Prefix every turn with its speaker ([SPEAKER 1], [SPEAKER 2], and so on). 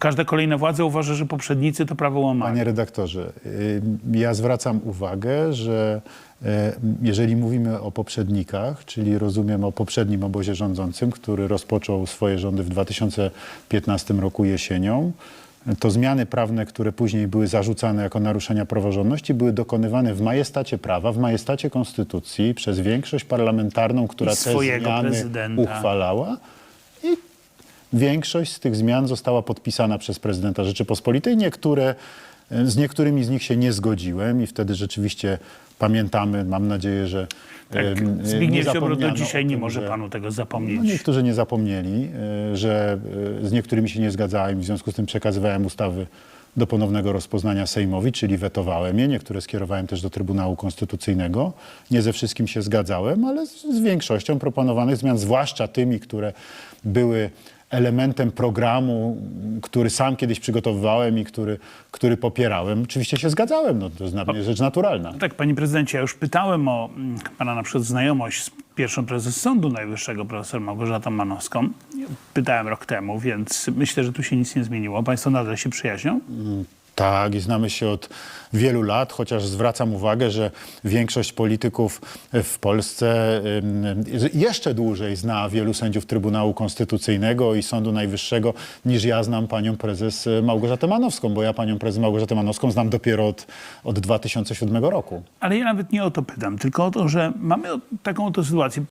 [SPEAKER 1] Każda kolejna władza uważa, że poprzednicy to prawo łamali.
[SPEAKER 2] Panie redaktorze, y, ja zwracam uwagę, że y, jeżeli mówimy o poprzednikach, czyli rozumiem o poprzednim obozie rządzącym, który rozpoczął swoje rządy w 2015 roku jesienią, to zmiany prawne, które później były zarzucane jako naruszenia praworządności, były dokonywane w majestacie prawa, w majestacie konstytucji przez większość parlamentarną, która te zmiany
[SPEAKER 1] prezydenta.
[SPEAKER 2] uchwalała. I Większość z tych zmian została podpisana przez prezydenta Rzeczypospolitej. Niektóre, z niektórymi z nich się nie zgodziłem i wtedy rzeczywiście pamiętamy, mam nadzieję, że
[SPEAKER 1] Tak, Zbigniew Ziobro do dzisiaj
[SPEAKER 2] o
[SPEAKER 1] nie
[SPEAKER 2] tym,
[SPEAKER 1] może
[SPEAKER 2] że-
[SPEAKER 1] panu tego
[SPEAKER 2] no,
[SPEAKER 1] zapomnieć.
[SPEAKER 2] niektórzy nie zapomnieli, e, że e, z niektórymi się nie zgadzałem, w związku z tym przekazywałem ustawy do ponownego rozpoznania Sejmowi, czyli wetowałem je. Niektóre skierowałem też do Trybunału Konstytucyjnego. Nie ze wszystkim się zgadzałem, ale z, z większością proponowanych zmian, zwłaszcza tymi, które były elementem programu, który sam kiedyś przygotowywałem i który, który popierałem. Oczywiście się zgadzałem, no, to jest dla mnie rzecz naturalna.
[SPEAKER 1] Tak, panie prezydencie, ja już pytałem o mm, pana na przykład znajomość z pierwszą prezes Sądu Najwyższego, profesor Małgorzatą Manowską. Pytałem rok temu, więc myślę, że tu się nic nie zmieniło. Państwo nadal się przyjaźnią?
[SPEAKER 2] Tak, i znamy się od wielu lat, chociaż zwracam uwagę, że większość polityków w Polsce jeszcze dłużej zna wielu sędziów Trybunału Konstytucyjnego i Sądu Najwyższego niż ja znam panią prezes Małgorzatę Manowską, bo ja panią prezes Małgorzatę Manowską znam dopiero od, od 2007 roku.
[SPEAKER 1] Ale ja nawet nie o to pytam, tylko o to, że mamy taką oto sytuację.